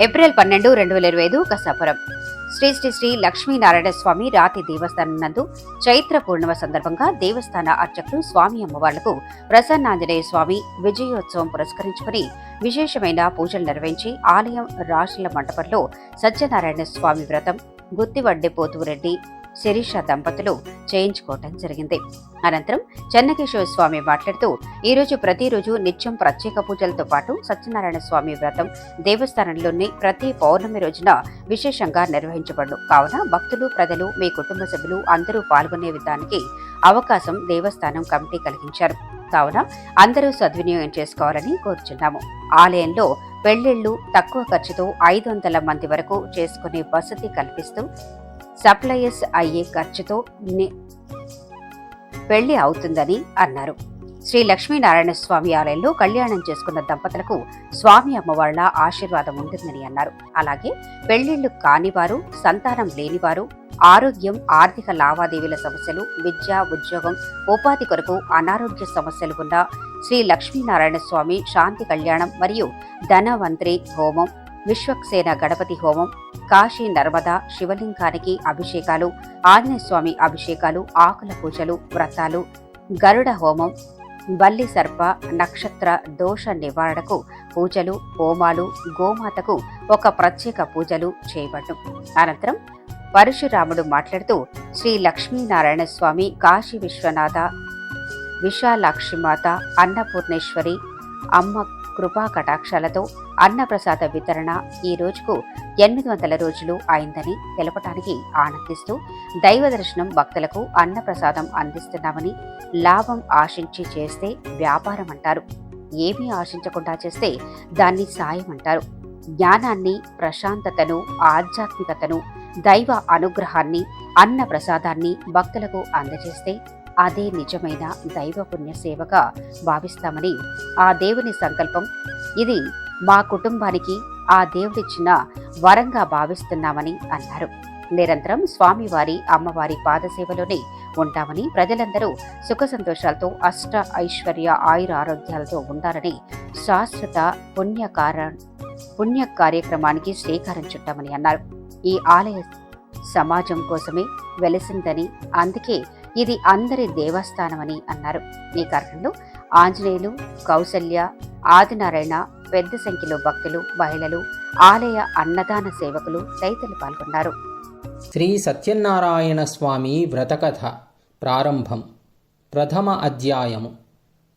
April పన్నెండు రెండు వేల ఇరవై ఐదు కసాపురం. శ్రీ శ్రీ శ్రీ లక్ష్మీనారాయణ స్వామి రాతి దేవస్థానం నందు చైత్ర పూర్ణిమ సందర్భంగా దేవస్థాన అర్చకులు స్వామి అమ్మవార్లకు ప్రసన్నాంజనేయ స్వామి విజయోత్సవం పురస్కరించుకుని విశేషమైన పూజలు నిర్వహించి ఆలయం రాశుల మంటపంలో సత్యనారాయణ స్వామి వ్రతం గుత్తివడ్డి పోతురెడ్డి శిరీష దంపతులు చేయించుకోవటం జరిగింది. అనంతరం చెన్నకేశవ స్వామి మాట్లాడుతూ ఈరోజు ప్రతిరోజు నిత్యం ప్రత్యేక పూజలతో పాటు సత్యనారాయణ స్వామి వ్రతం దేవస్థానంలోని ప్రతి పౌర్ణమి రోజున విశేషంగా నిర్వహించబడు కావున భక్తులు ప్రజలు మీ కుటుంబ సభ్యులు అందరూ పాల్గొనే విధానికి అవకాశం దేవస్థానం కమిటీ కలిగించారు. కావున అందరూ సద్వినియోగం చేసుకోవాలని కోరుచున్నాము. ఆలయంలో పెళ్ళిళ్ళు తక్కువ ఖర్చుతో ఐదు వందల మంది వరకు చేసుకునే వసతి కల్పిస్తూ సప్లయర్స్ అయ్యే ఖర్చుతో పెళ్ళి అవుతుందని అన్నారు. శ్రీ లక్ష్మీనారాయణ స్వామి ఆలయంలో కళ్యాణం చేసుకున్న దంపతులకు స్వామి అమ్మవార్ల ఆశీర్వాదం ఉంటుందని అన్నారు. అలాగే పెళ్ళిళ్ళు కానివారు సంతానం లేనివారు ఆరోగ్యం ఆర్థిక లావాదేవీల సమస్యలు విద్య ఉద్యోగం ఉపాధి కొరకు అనారోగ్య సమస్యలు ఉన్న శ్రీ లక్ష్మీనారాయణ స్వామి శాంతి కళ్యాణం మరియు ధనవంత్రి హోమం విశ్వక్సేన గణపతి హోమం కాశీ నర్మదా శివలింగానికి అభిషేకాలు ఆంజనేయస్వామి అభిషేకాలు ఆకుల పూజలు వ్రతాలు గరుడ హోమం బల్లి సర్ప నక్షత్ర దోష నివారణకు పూజలు హోమాలు గోమాతకు ఒక ప్రత్యేక పూజలు చేయబడ్డం. అనంతరం పరశురాముడు మాట్లాడుతూ శ్రీ లక్ష్మీనారాయణ స్వామి కాశీ విశ్వనాథ విశాలాక్షిమాత అన్నపూర్ణేశ్వరి అమ్మ కృపా కటాక్షాలతో అన్నప్రసాద వితరణ ఈ రోజుకు ఎనిమిది వందల రోజులు అయిందని తెలపటానికి ఆనందిస్తూ దైవ దర్శనం భక్తులకు అన్నప్రసాదం అందిస్తున్నామని లాభం ఆశించి చేస్తే వ్యాపారం అంటారు. ఏమీ ఆశించకుండా చేస్తే దాన్ని సాయం అంటారు. జ్ఞానాన్ని ప్రశాంతతను ఆధ్యాత్మికతను దైవ అనుగ్రహాన్ని అన్న ప్రసాదాన్ని భక్తులకు అందజేస్తే అదే నిజమైన దైవ పుణ్య సేవగా భావిస్తామని ఆ దేవుని సంకల్పం. ఇది మా కుటుంబానికి ఆ దేవుడిచ్చిన వరంగా భావిస్తున్నామని అన్నారు. నిరంతరం స్వామివారి అమ్మవారి పాదసేవలోనే ఉంటామని ప్రజలందరూ సుఖ సంతోషాలతో అష్ట ఐశ్వర్య ఆయుర ఆరోగ్యాలతో ఉండాలని శాశ్వత పుణ్యకార పుణ్య కార్యక్రమానికి శ్రీకారం చుట్టామని అన్నారు. ఈ ఆలయ సమాజం కోసమే వెలిసిందని అందుకే ఇది అందరి దేవస్థానమని అన్నారు. ఈ కార్యక్రమంలో ఆంజనేయులు కౌసల్య ఆదినారాయణ పెద్ద సంఖ్యలో భక్తులు మహిళలు ఆలయ అన్నదాన సేవకులు తదితరులు పాల్గొన్నారు. శ్రీ సత్యనారాయణ స్వామి వ్రతకథ ప్రారంభం. ప్రథమ అధ్యాయము.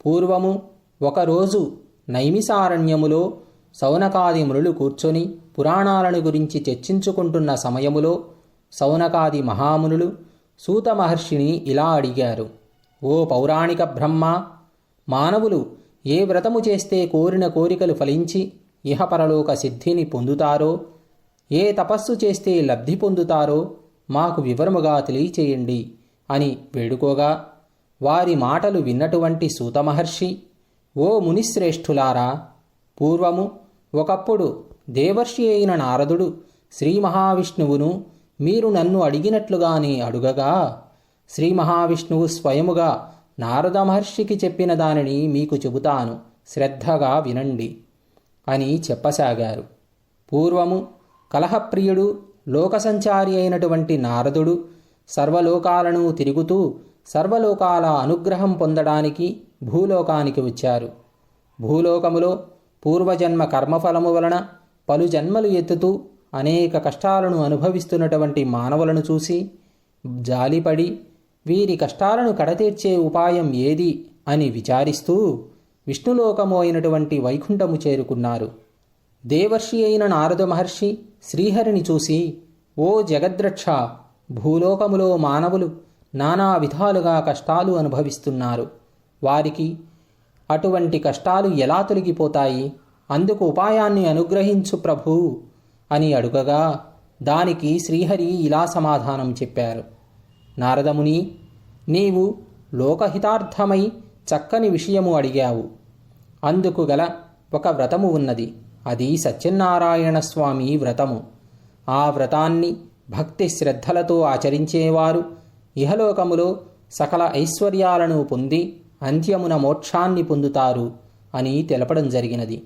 పూర్వము ఒకరోజు నైమిసారణ్యములో సౌనకాది మునులు కూర్చొని పురాణాలను గురించి చర్చించుకుంటున్న సమయములో సౌనకాది మహామునులు సూత మహర్షిని ఇలా అడిగారు ఓ పౌరాణిక బ్రహ్మ మానవులు ఏ వ్రతము చేస్తే కోరిన కోరికలు ఫలించి ఇహపరలోక సిద్ధిని పొందుతారో? ఏ తపస్సు చేస్తే లబ్ధి పొందుతారో? మాకు వివరముగా తెలియచేయండి అని వేడుకోగా వారి మాటలు విన్నటువంటి సూతమహర్షి ఓ మునిశ్రేష్ఠులారా పూర్వము ఒకప్పుడు దేవర్షి అయిన నారదుడు శ్రీ మహావిష్ణువును మీరు నన్ను అడిగినట్లుగానే అడుగగా? శ్రీ మహావిష్ణువు స్వయముగా నారద మహర్షికి చెప్పిన దానిని మీకు చెబుతాను. శ్రద్ధగా వినండి అని చెప్పసాగారు. పూర్వము కలహప్రియుడు లోకసంచారి అయినటువంటి నారదుడు సర్వలోకాలను తిరుగుతూ సర్వలోకాల అనుగ్రహం పొందడానికి భూలోకానికి వచ్చారు. భూలోకములో పూర్వజన్మ కర్మఫలము వలన పలు జన్మలు ఎత్తుతూ అనేక కష్టాలను అనుభవిస్తున్నటువంటి మానవులను చూసి జాలిపడి వీరి కష్టాలను కడతీర్చే ఉపాయం ఏది? అని విచారిస్తూ విష్ణులోకము అయినటువంటి వైకుంఠము చేరుకున్నారు. దేవర్షి అయిన నారద మహర్షి శ్రీహరిని చూసి ఓ జగద్రక్ష భూలోకములో మానవులు నానా విధాలుగా కష్టాలు అనుభవిస్తున్నారు. వారికి అటువంటి కష్టాలు ఎలా తొలగిపోతాయి? అందుకు ఉపాయాన్ని అనుగ్రహించు ప్రభు అని అడుగగా దానికి శ్రీహరి ఇలా సమాధానం చెప్పారు. నారదముని నీవు లోకహితార్థమై చక్కని విషయము అడిగావు. అందుకు గల ఒక వ్రతము ఉన్నది. అది సత్యనారాయణ స్వామి వ్రతము. ఆ వ్రతాన్ని భక్తి శ్రద్ధలతో ఆచరించేవారు ఇహలోకములో సకల ఐశ్వర్యాలను పొంది అంత్యమున మోక్షాన్ని పొందుతారు అని తెలపడం జరిగినది.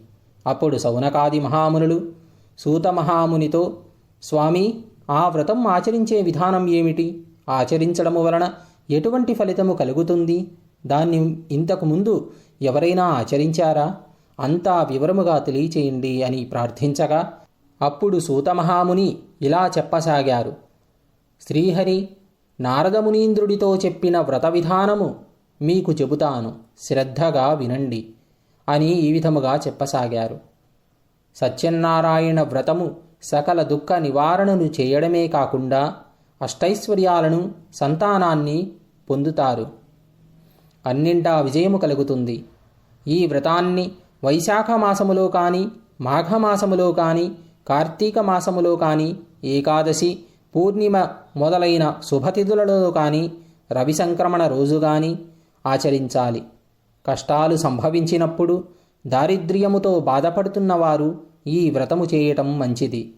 అప్పుడు సౌనకాది మహామునులు సూతమహామునితో స్వామి ఆ వ్రతం ఆచరించే విధానం ఏమిటి? ఆచరించడము వలన ఎటువంటి ఫలితము కలుగుతుంది? దాన్ని ఇంతకు ముందు ఎవరైనా ఆచరించారా? అంతా వివరముగా తెలియచేయండి అని ప్రార్థించగా అప్పుడు సూతమహాముని ఇలా చెప్పసాగారు. శ్రీహరి నారదమునీంద్రుడితో చెప్పిన వ్రత విధానము మీకు చెబుతాను శ్రద్ధగా వినండి అని ఈ విధముగా చెప్పసాగారు. సత్యనారాయణ వ్రతము సకల దుఃఖ నివారణను చేయడమే కాకుండా అష్టైశ్వర్యాలను సంతానాన్ని పొందుతారు. అన్నింటా విజయము కలుగుతుంది. ఈ వ్రతాన్ని వైశాఖ మాసములో కానీ మాఘమాసములో కానీ కార్తీక మాసములో కానీ ఏకాదశి పూర్ణిమ మొదలైన శుభతిథులలో కానీ రవి సంక్రమణ రోజు కానీ ఆచరించాలి. కష్టాలు సంభవించినప్పుడు దారిద్ర్యముతో బాధపడుతున్నవారు ఈ వ్రతము చేయటం మంచిది.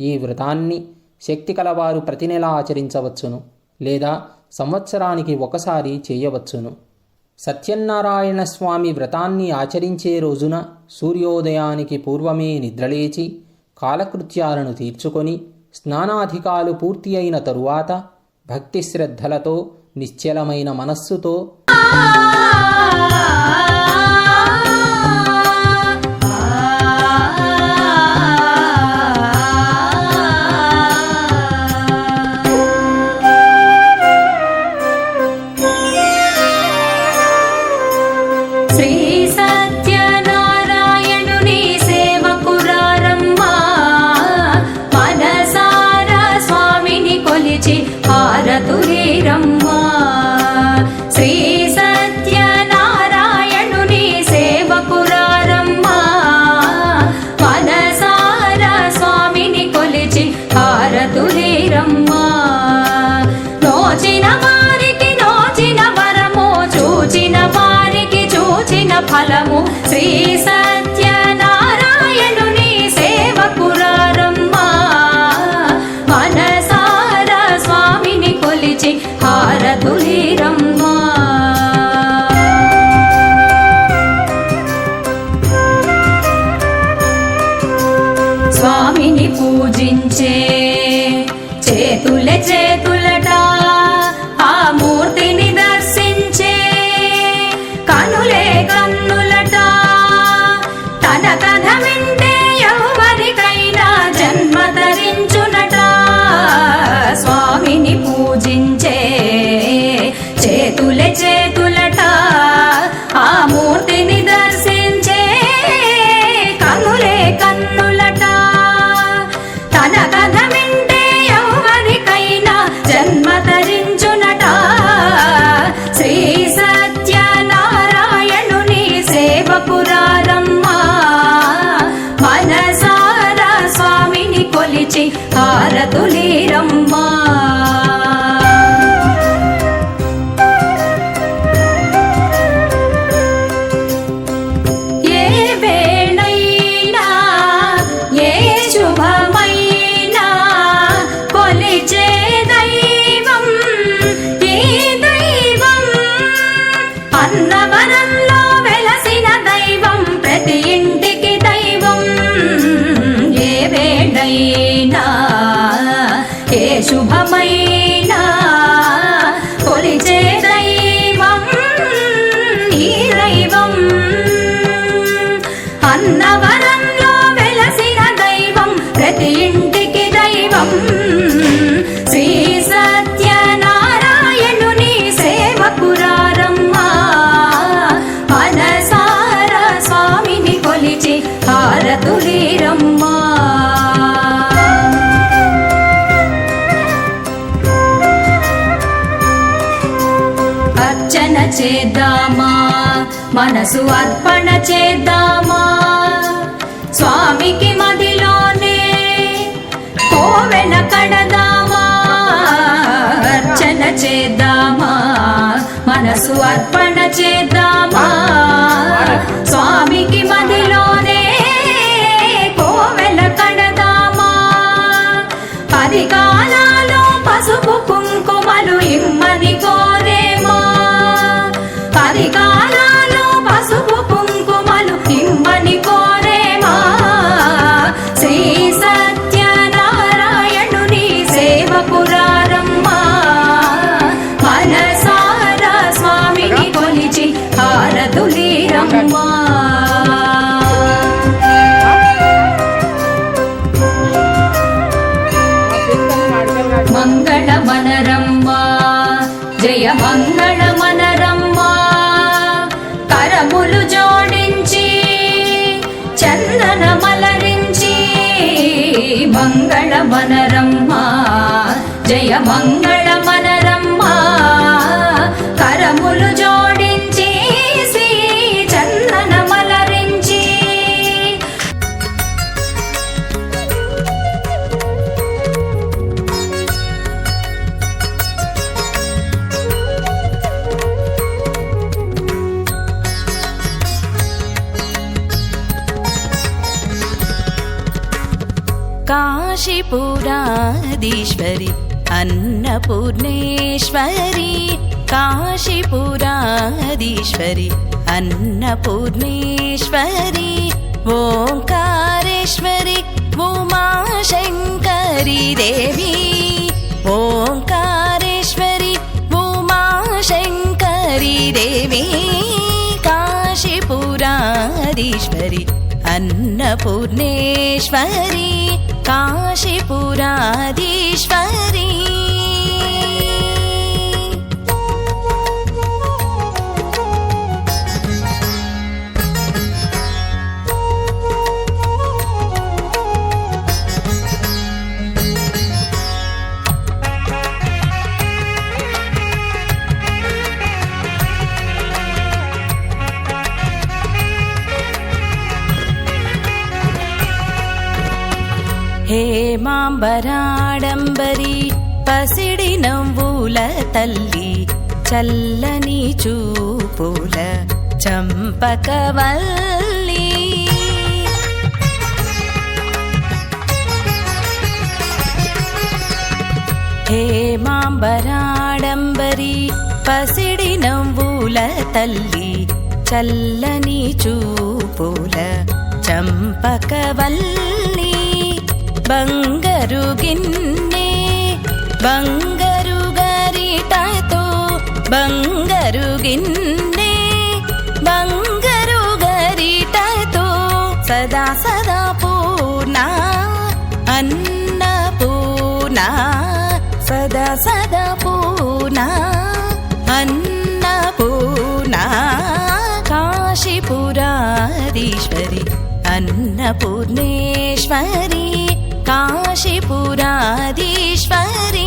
ఈ వ్రతాన్ని శక్తి కలవారు ప్రతి నెలా ఆచరించవచ్చును లేదా సంవత్సరానికి ఒకసారి చేయవచ్చును. సత్యనారాయణ స్వామి వ్రతాన్ని ఆచరించే రోజున సూర్యోదయానికి పూర్వమే నిద్రలేచి కాలకృత్యాలను తీర్చుకొని స్నానాధికాలు పూర్తి అయిన తరువాత భక్తి శ్రద్ధలతో నిశ్చలమైన మనస్సుతో sonrisa. దైవం. శ్రీ సత్యనారాయణుని సేవకురారమ్మా. మనసారా స్వామిని కొలిచి హారతులీరమ్మా. అర్చన చేద్దామా మనసు అర్పణ చేద్దామా? కోవెల అర్చన చేద్దామా? మనసు అర్పణ చేద్దామా? మనరమ్మా మంగళ మనరమ్మ జయ మంగళ మనరమ్మ కరములు జోడించి చందన మలరించి మంగళ మనరమ్మా జయ మంగళ काशीपुरादीश्वरि अन्नपूर्णेश्वरी काशीपुरादीश्वरी अन्नपूर्णेश्वरी ओङ्कारेश्वरि उमाशङ्करी देवी ओङ्कारेश्वरि उमाशङ्करी देवी काशीपुरादीश्वरि अन्नपूर्णेश्वरी काशीपुरादीश्वरी హేమాంబరాడంబరి పసిడి నవ్వుల తల్లి చల్లని చూపుల చంపకవల్లి. హేమాంబరాడంబరి పసిడి నవ్వుల తల్లి చల్లని చూపుల చంపకవల్లి. బంగరు గిన్నె బంగరు గరిటతో బంగరు గిన్నె బంగరు గరిటతో సదా సదా పూర్ణ అన్నపూర్ణ సదా సదా పూర్ణ అన్నపూర్ణ కాశీపురాధీశ్వరి అన్నపూర్ణేశ్వరి. కాశీపురాదీశ్వరి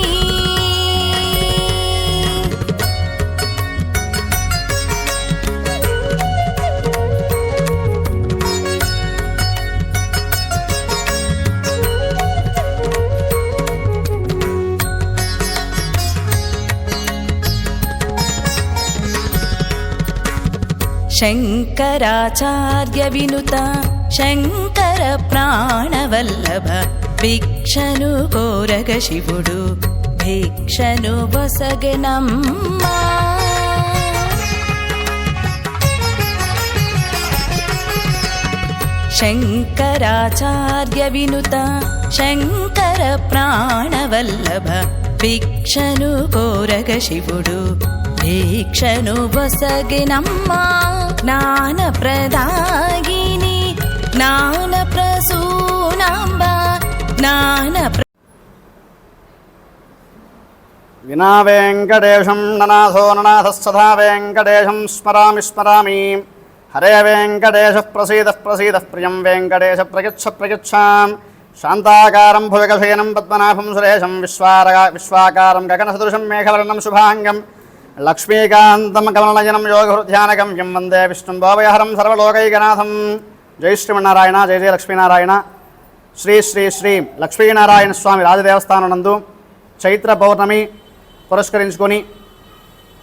శంకరాచార్య వినుత శంకర ప్రాణవల్లభ భిక్షను కోరగ శివుడు భిక్షను బొసగనమ్మా శంకరాచార్య వినుత శంకర ప్రాణవల్లభ భిక్షను కోరగ శివుడు భిక్షను బొసగినమ్మా జ్ఞాన ప్రదాగిని జ్ఞాన ప్రసూనమ్మ జ్ఞాన వినా వెంకటేశం ననాథో ననాథ సదా వెంకటేశం స్మరామి స్మరామి। హరే వెంకటేశ ప్రసీద ప్రసీద ప్రియం వెంకటేశ ప్రగచ్చ ప్రగచ్చాం శాంతాకారం భుజగశయనం పద్మనాభం సురేశం విశ్వారగా విశ్వాకారం గగనసదృశం మేఘవర్ణం శుభాంగం। లక్ష్మీకాంతం కమలనయనం యోగహృధ్యానకం యం వందే విష్ణుం భోవయహరం సర్వలోకైకనాథం। జై శ్రీమన్నారాయణ జయ జయ లక్ష్మీనారాయణ। శ్రీ శ్రీ శ్రీ లక్ష్మీనారాయణ స్వామి రాజదేవస్థానం నందు చైత్ర పౌర్ణమి పురస్కరించుకొని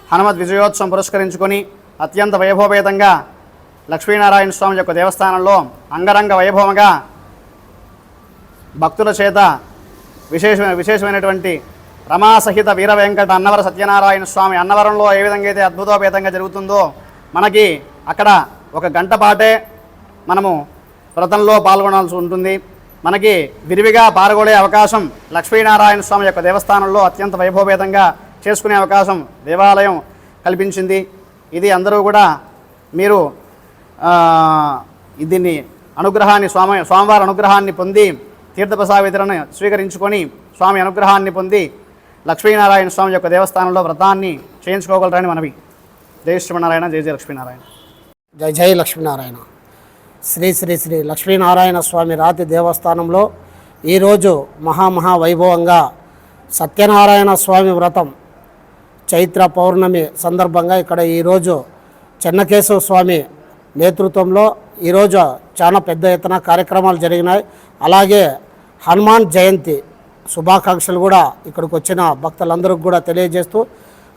హనుమద్ విజయోత్సవం పురస్కరించుకొని అత్యంత వైభవభేదంగా లక్ష్మీనారాయణ స్వామి యొక్క దేవస్థానంలో అంగరంగ వైభవంగా భక్తుల చేత విశేషమైన విశేషమైనటువంటి రమాసహిత వీర వెంకట అన్నవర సత్యనారాయణ స్వామి అన్నవరంలో ఏ విధంగా అయితే అద్భుతోపేతంగా జరుగుతుందో మనకి అక్కడ ఒక గంట పాటే మనము వ్రతంలో పాల్గొనాల్సి ఉంటుంది. మనకి విరివిగా పాల్గొనే అవకాశం లక్ష్మీనారాయణ స్వామి యొక్క దేవస్థానంలో అత్యంత వైభవభేదంగా చేసుకునే అవకాశం దేవాలయం కల్పించింది. ఇది అందరూ కూడా మీరు దీన్ని అనుగ్రహాన్ని స్వామి స్వామివారి అనుగ్రహాన్ని పొంది తీర్థప్రసాద స్వీకరించుకొని స్వామి అనుగ్రహాన్ని పొంది లక్ష్మీనారాయణ స్వామి యొక్క దేవస్థానంలో వ్రతాన్ని చేయించుకోగలరని మనవి. జయ శ్రీమనారాయణ జయ జయ లక్ష్మీనారాయణ. జై జై లక్ష్మీనారాయణ. శ్రీ శ్రీ శ్రీ లక్ష్మీనారాయణ స్వామి రాతి దేవస్థానంలో ఈరోజు మహామహా వైభవంగా సత్యనారాయణ స్వామి వ్రతం చైత్ర పౌర్ణమి సందర్భంగా ఇక్కడ ఈరోజు చెన్నకేశవ స్వామి నేతృత్వంలో ఈరోజు చాలా పెద్ద ఎత్తున కార్యక్రమాలు జరిగినాయి. అలాగే హనుమాన్ జయంతి శుభాకాంక్షలు కూడా ఇక్కడికి వచ్చిన భక్తులందరికీ కూడా తెలియజేస్తూ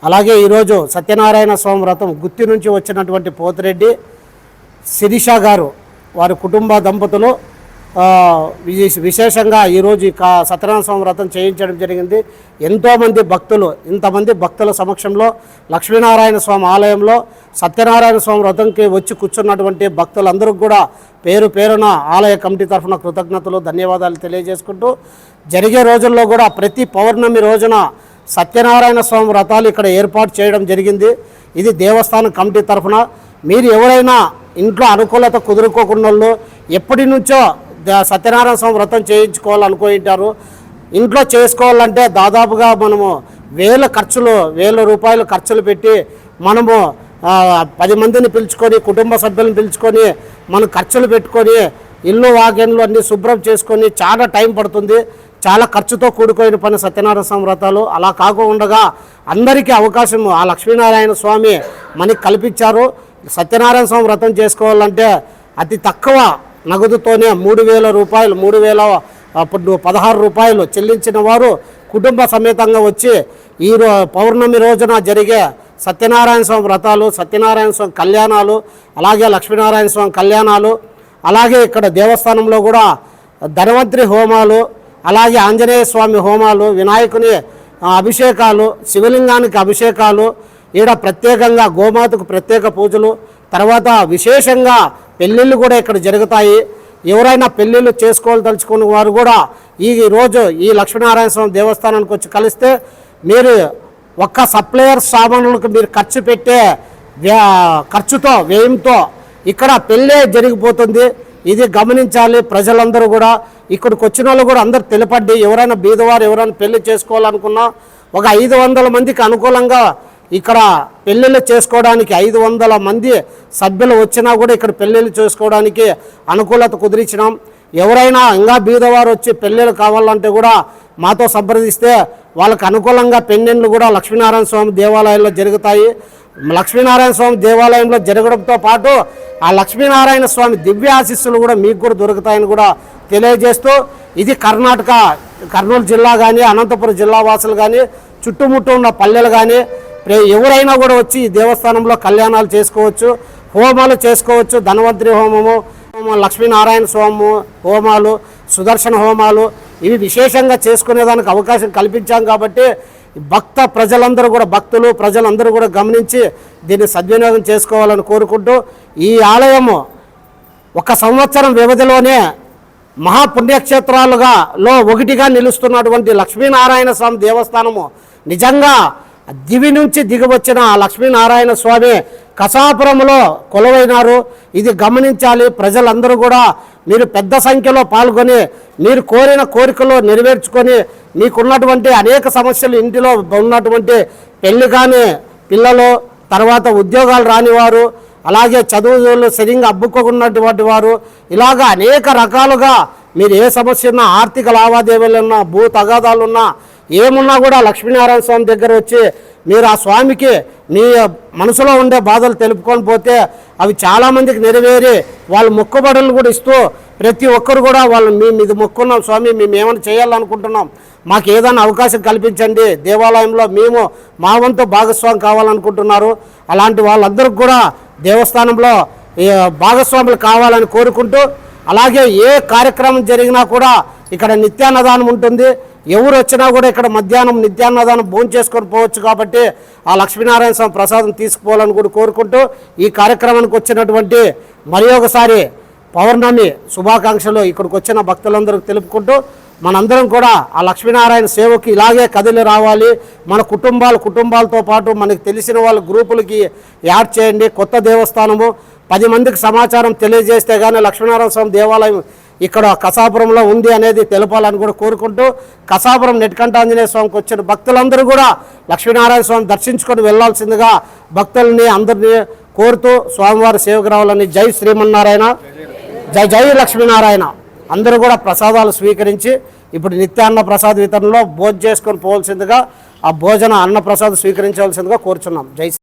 అలాగే ఈరోజు సత్యనారాయణ స్వామి వ్రతం గుత్తి నుంచి వచ్చినటువంటి పోతిరెడ్డి శిరీష గారు వారి కుటుంబ దంపతులు విశేషంగా ఈరోజు ఈ సత్యనారాయణ స్వామి వ్రతం చేయించడం జరిగింది. ఎంతోమంది భక్తులు ఇంతమంది భక్తుల సమక్షంలో లక్ష్మీనారాయణ స్వామి ఆలయంలో సత్యనారాయణ స్వామి వ్రతంకి వచ్చి కూర్చున్నటువంటి భక్తులందరికీ కూడా పేరు పేరున ఆలయ కమిటీ తరఫున కృతజ్ఞతలు ధన్యవాదాలు తెలియజేసుకుంటూ జరిగే రోజుల్లో కూడా ప్రతి పౌర్ణమి రోజున సత్యనారాయణ స్వామి వ్రతాలు ఇక్కడ ఏర్పాటు చేయడం జరిగింది. ఇది దేవస్థానం కమిటీ తరఫున. మీరు ఎవరైనా ఇంట్లో అనుకూలత కుదురుకోకుండా వాళ్ళు ఎప్పటి నుంచో సత్యనారాయణ స్వామి వ్రతం చేయించుకోవాలనుకుంటారు. ఇంట్లో చేసుకోవాలంటే దాదాపుగా మనము వేల ఖర్చులు వేల రూపాయలు ఖర్చులు పెట్టి మనము పది మందిని పిలుచుకొని కుటుంబ సభ్యులను పిలుచుకొని మనం ఖర్చులు పెట్టుకొని ఇల్లు వాకిన్లు అన్నీ శుభ్రం చేసుకొని చాలా టైం పడుతుంది. చాలా ఖర్చుతో కూడుకున్న పని సత్యనారాయణ స్వామి వ్రతాలు. అలా కాకుండా అందరికీ అవకాశం ఆ లక్ష్మీనారాయణ స్వామి మనకి కల్పించారు. సత్యనారాయణ స్వామి వ్రతం చేసుకోవాలంటే అతి తక్కువ నగదుతోనే మూడు వేల రూపాయలు మూడు వేల అప్పుడు పదహారు రూపాయలు చెల్లించిన వారు కుటుంబ సమేతంగా వచ్చి ఈ పౌర్ణమి రోజున జరిగే సత్యనారాయణ స్వామి వ్రతాలు సత్యనారాయణ స్వామి కళ్యాణాలు అలాగే లక్ష్మీనారాయణ స్వామి కళ్యాణాలు అలాగే ఇక్కడ దేవస్థానంలో కూడా ధనవంతరి హోమాలు అలాగే ఆంజనేయ స్వామి హోమాలు వినాయకుని అభిషేకాలు శివలింగానికి అభిషేకాలు ఈడ ప్రత్యేకంగా గోమాతకు ప్రత్యేక పూజలు తర్వాత విశేషంగా పెళ్ళిళ్ళు కూడా ఇక్కడ జరుగుతాయి. ఎవరైనా పెళ్ళిళ్ళు చేసుకోవాలదలుచుకున్న వారు కూడా ఈ రోజు ఈ లక్ష్మీనారాయణ స్వామి దేవస్థానానికి వచ్చి కలిస్తే మీరు ఒక్క సప్లయర్ సామాన్లకు మీరు ఖర్చు పెట్టే ఖర్చుతో వ్యయంతో ఇక్కడ పెళ్ళే జరిగిపోతుంది. ఇది గమనించాలి ప్రజలందరూ కూడా. ఇక్కడికి వచ్చిన వాళ్ళు కూడా అందరు తెలపండి. ఎవరైనా బీదవారు ఎవరైనా పెళ్ళి చేసుకోవాలనుకున్నా ఒక ఐదు వందల మందికి అనుకూలంగా ఇక్కడ పెళ్ళిళ్ళు చేసుకోవడానికి ఐదు వందల మంది సభ్యులు వచ్చినా కూడా ఇక్కడ పెళ్ళిళ్ళు చేసుకోవడానికి అనుకూలత కుదిరించినాం ఎవరైనా ఇంకా బీదవారు వచ్చి పెళ్ళిళ్ళు కావాలంటే కూడా మాతో సంప్రదిస్తే వాళ్ళకి అనుకూలంగా పెళ్ళిళ్ళు కూడా లక్ష్మీనారాయణ స్వామి దేవాలయంలో జరుగుతాయి. లక్ష్మీనారాయణ స్వామి దేవాలయంలో జరగడంతో పాటు ఆ లక్ష్మీనారాయణ స్వామి దివ్య ఆశీస్సులు కూడా మీకు కూడా దొరుకుతాయని కూడా తెలియజేస్తూ ఇది కర్ణాటక కర్నూలు జిల్లా కానీ అనంతపురం జిల్లా వాసులు కానీ చుట్టుముట్టు ఉన్న పల్లెలు కానీ ఎవరైనా కూడా వచ్చి ఈ దేవస్థానంలో కళ్యాణాలు చేసుకోవచ్చు హోమాలు చేసుకోవచ్చు ధనవంతరి హోమము లక్ష్మీనారాయణ స్వామి హోమాలు సుదర్శన హోమాలు ఇవి విశేషంగా చేసుకునేదానికి అవకాశం కల్పించాం కాబట్టి భక్త ప్రజలందరూ కూడా భక్తులు ప్రజలందరూ కూడా గమనించి దీన్ని సద్వినియోగం చేసుకోవాలని కోరుకుంటూ ఈ ఆలయము ఒక సంవత్సరం వ్యవధిలోనే మహాపుణ్యక్షేత్రాలుగా లో ఒకటిగా నిలుస్తున్నటువంటి లక్ష్మీనారాయణ స్వామి దేవస్థానము నిజంగా దివి నుంచి దిగివచ్చిన ఆ లక్ష్మీనారాయణ స్వామి కసాపురంలో కొలువైనారు. ఇది గమనించాలి. ప్రజలందరూ కూడా మీరు పెద్ద సంఖ్యలో పాల్గొని మీరు కోరిన కోరికలు నెరవేర్చుకొని మీకున్నటువంటి అనేక సమస్యలు ఇంటిలో ఉన్నటువంటి పెళ్ళి కానీ పిల్లలు తర్వాత ఉద్యోగాలు రానివారు అలాగే చదువులు సరిగ్గా అబ్బుకోకున్నటువంటి వారు ఇలాగ అనేక రకాలుగా మీరు ఏ సమస్య ఉన్నా ఆర్థిక లావాదేవీలు ఉన్నా భూ తగాదాలున్నా ఏమున్నా కూడా లక్ష్మీనారాయణ స్వామి దగ్గర వచ్చి మీరు ఆ స్వామికి మీ మనసులో ఉండే బాధలు తెలుపుకొని పోతే అవి చాలామందికి నెరవేరి వాళ్ళ మొక్కుబడులు కూడా ఇస్తూ ప్రతి ఒక్కరు కూడా వాళ్ళు మేము ఇది మొక్కున్నాం స్వామి మేము ఏమైనా చేయాలనుకుంటున్నాం. మాకు ఏదైనా అవకాశం కల్పించండి. దేవాలయంలో మేము మా వంతు భాగస్వామి కావాలనుకుంటున్నారు. అలాంటి వాళ్ళందరికీ కూడా దేవస్థానంలో భాగస్వాములు కావాలని కోరుకుంటూ అలాగే ఏ కార్యక్రమం జరిగినా కూడా ఇక్కడ నిత్యాన్నదానం ఉంటుంది. ఎవరు వచ్చినా కూడా ఇక్కడ మధ్యాహ్నం నిత్యాన్నదానం భోజనం చేసుకొని పోవచ్చు కాబట్టి ఆ లక్ష్మీనారాయణ స్వామి ప్రసాదం తీసుకుపోవాలని కూడా కోరుకుంటూ ఈ కార్యక్రమానికి వచ్చినటువంటి మరి ఒకసారి పౌర్ణమి శుభాకాంక్షలు ఇక్కడికి వచ్చిన భక్తులందరికీ తెలుపుకుంటూ మనందరం కూడా ఆ లక్ష్మీనారాయణ సేవకి ఇలాగే కదిలి రావాలి. మన కుటుంబాలు కుటుంబాలతో పాటు మనకు తెలిసిన వాళ్ళ గ్రూపులకి యాడ్ చేయండి. కొత్త దేవస్థానము. పది మందికి సమాచారం తెలియజేస్తే కానీ లక్ష్మీనారాయణ స్వామి దేవాలయం ఇక్కడ కసాపురంలో ఉంది అనేది తెలపాలని కూడా కోరుకుంటూ కసాపురం నెట్కంట ఆంజనేయ స్వామికి వచ్చిన భక్తులందరూ కూడా లక్ష్మీనారాయణ స్వామి దర్శించుకొని వెళ్ళాల్సిందిగా భక్తుల్ని అందరినీ కోరుతూ స్వామివారి సేవకు రావాలని జై శ్రీమన్నారాయణ జై జై లక్ష్మీనారాయణ. అందరూ కూడా ప్రసాదాలు స్వీకరించి ఇప్పుడు నిత్యాన్న ప్రసాద్ వితరణలో భోజనం చేసుకొని పోవాల్సిందిగా ఆ భోజన అన్న ప్రసాద్ స్వీకరించవలసిందిగా కోరుచున్నాం. జై